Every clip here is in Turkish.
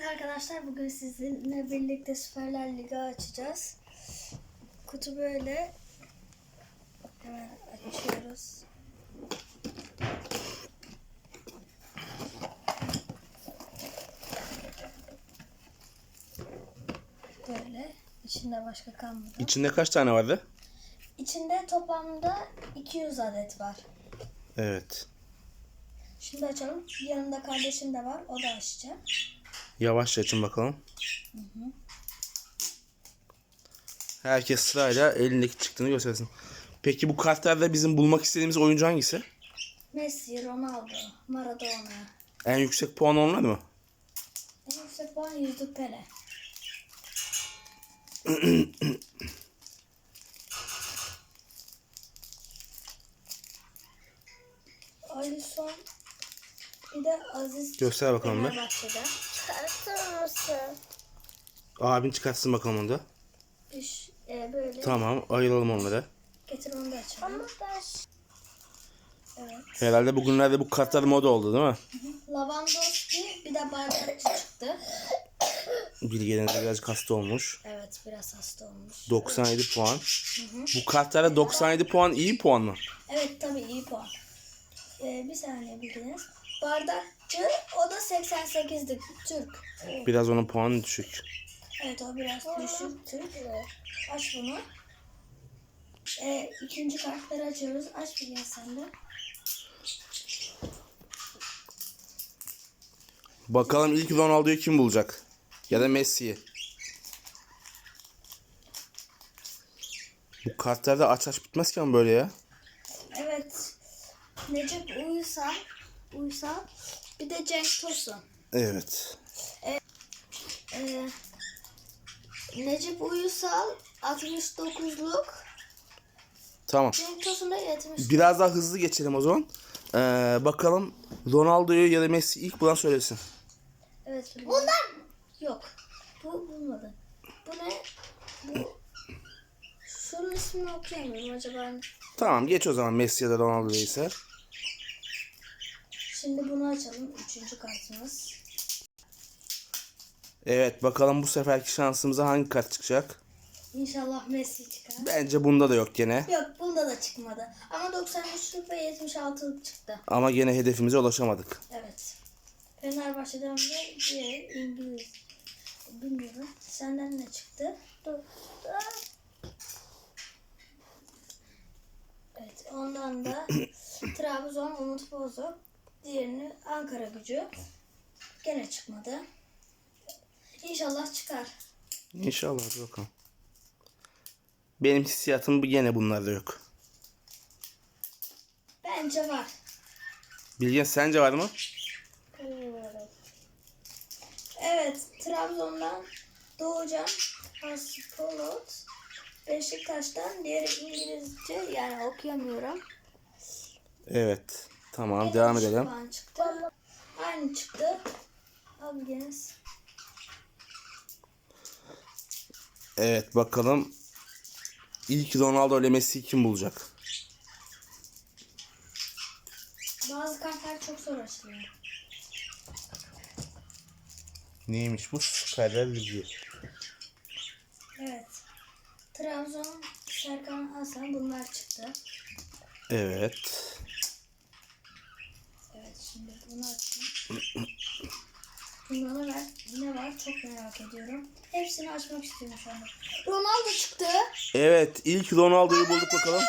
Evet arkadaşlar bugün sizinle birlikte Süperler Ligi açacağız. Kutu böyle. Hemen açıyoruz. Böyle. İçinde başka kalmadı. İçinde kaç tane vardı? İçinde toplamda 200 adet var. Evet. Şimdi açalım. Yanında kardeşim de var. O da açacak. Yavaşça açın bakalım. Herkes sırayla elindeki çıktığını göstersin. Peki bu kartlarda bizim bulmak istediğimiz oyuncu hangisi? Messi, Ronaldo, Maradona. En yüksek puan onlar mı? En yüksek puan yüzlük Pele. Alisson bir de Aziz Göster bakalım bir. Fenerbahçe'de. Çıkartır mısın? Abin çıkartsın bakalım onu da. Üç, e, böyle Tamam ayıralım onları. getir onu da açalım. Ama ben Evet. Herhalde bugünlerde bu kartlar moda oldu değil mi? Lewandowski bir de Bardakçı çıktı. Bilge'nin de birazcık hasta olmuş. Evet biraz hasta olmuş. 97 puan. Bu kartlarda 97 puan iyi puan mı? Evet tabii iyi puan. Ee, bir saniye bilginiz. Bardakçı o da 88'di Türk. Biraz onun puanı düşük. Evet o biraz düşük Türk. Aç bunu. Ee, ikinci kartları açıyoruz. Aç bir sen de. Bakalım ilk Ronaldo'yu kim bulacak? Ya da Messi'yi. Bu kartlarda aç aç bitmez ki ama böyle ya. Evet. Necip Uysal. Uysal. Bir de Cenk Tosun. Evet. Ee, Necip Uysal 69'luk. Tamam. Cenk Tosun da 70. Biraz daha hızlı geçelim o zaman. Ee, bakalım Ronaldo'yu ya da Messi ilk bulan söylesin. Evet. Bunlar Yok. Bu bulmadı. Bu ne? Bu Şunun ismini okuyamıyorum acaba. Tamam geç o zaman Messi ya da Ronaldo değilse. Şimdi bunu açalım. Üçüncü kartımız. Evet bakalım bu seferki şansımıza hangi kart çıkacak? İnşallah Messi çıkar. Bence bunda da yok gene. Yok bunda da çıkmadı. Ama 93'lük ve 76'lık çıktı. Ama gene hedefimize ulaşamadık. Evet. Fenerbahçe'den de diğer İngiliz. Bilmiyorum. Senden ne çıktı? dur. Evet. Ondan da Trabzon Umut Bozok. Diğerini Ankara gücü. Gene çıkmadı. İnşallah çıkar. İnşallah hadi bakalım. Benim hissiyatım bu gene bunlarda yok. Bence var. Bilgen sence var mı? Bilmiyorum. Evet. Trabzon'dan Doğucan Aspolot. Beşiktaş'tan diğeri İngilizce yani okuyamıyorum. Evet. Tamam devam Üç edelim. puan çıktı. Aynı çıktı. Al Geniz. Evet bakalım. İlk Ronaldo ile Messi kim bulacak? Bazı kartlar çok zor açılıyor. Neymiş bu? Süperler Ligi. Evet. Trabzon, Serkan Hasan bunlar çıktı. Evet. Şimdi bunu açayım. Bunda ne var? Ne var? Çok merak ediyorum. Hepsini açmak istiyorum şu anda. Ronaldo çıktı. Evet ilk Ronaldo'yu bulduk bakalım.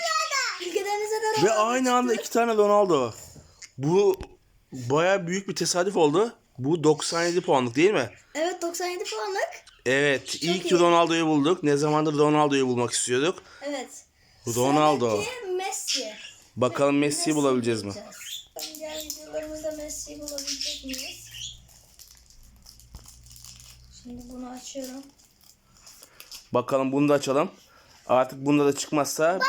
Bilgilerinize de Ronaldo Ve aynı anda iki tane Ronaldo. Bu baya büyük bir tesadüf oldu. Bu 97 puanlık değil mi? Evet 97 puanlık. Evet ilk iyi. Ronaldo'yu bulduk. Ne zamandır Ronaldo'yu bulmak istiyorduk. Evet. Ronaldo. Sıradaki Messi. Bakalım Messi'yi bulabileceğiz mi? bulacağız. Diğer videolarımızda Messi'yi bulabilecek miyiz? Şimdi bunu açıyorum. Bakalım bunu da açalım. Artık bunda da çıkmazsa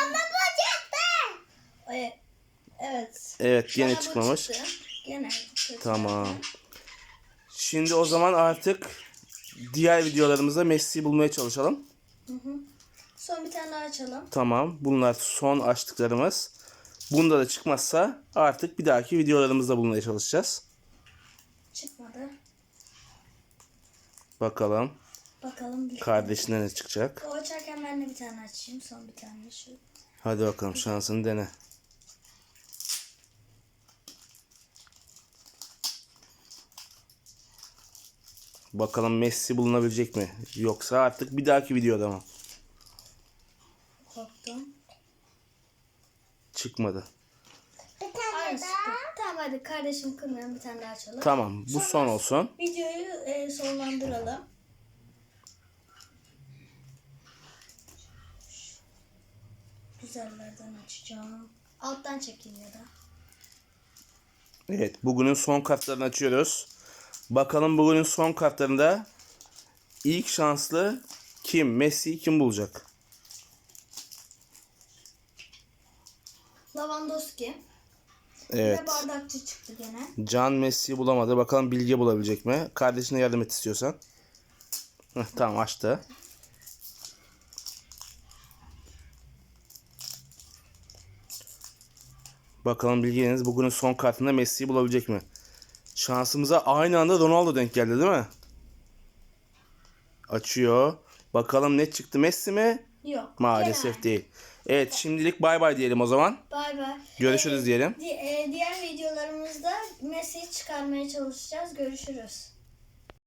Evet. Evet. evet Bana yine bu çıkmamış. çıktı. Gene kötü. Tamam. Şimdi o zaman artık diğer videolarımızda Messi'yi bulmaya çalışalım. Son bir tane daha açalım. Tamam. Bunlar son açtıklarımız. Bunda da çıkmazsa artık bir dahaki videolarımızda bulmaya çalışacağız. Çıkmadı. Bakalım Bakalım. Bir kardeşine ne çıkacak. O açarken ben de bir tane açayım. Son bir tane şu. Hadi bakalım şansını dene. Bakalım Messi bulunabilecek mi? Yoksa artık bir dahaki videoda mı? Korktum. Çıkmadı. Bir tane Aynısı. daha. Tamam hadi kardeşim kırmayalım bir tane daha açalım. Tamam bu son olsun. Videoyu e, sonlandıralım. Güzellerden açacağım. Alttan çekeyim ya da. Evet bugünün son kartlarını açıyoruz. Bakalım bugünün son kartlarında ilk şanslı kim? Messi kim bulacak? Lavandowski. Evet. Ve bardakçı çıktı gene. Can Messi'yi bulamadı. Bakalım Bilge bulabilecek mi? Kardeşine yardım et istiyorsan. Heh, tamam açtı. Bakalım Bilge'niz bugünün son kartında Messi'yi bulabilecek mi? Şansımıza aynı anda Ronaldo denk geldi değil mi? Açıyor. Bakalım ne çıktı Messi mi? Yok. Maalesef gene. değil. Evet şimdilik bay bay diyelim o zaman. Bay bay. Görüşürüz diyelim. Di- e, diğer videolarımızda Messi'yi çıkarmaya çalışacağız. Görüşürüz.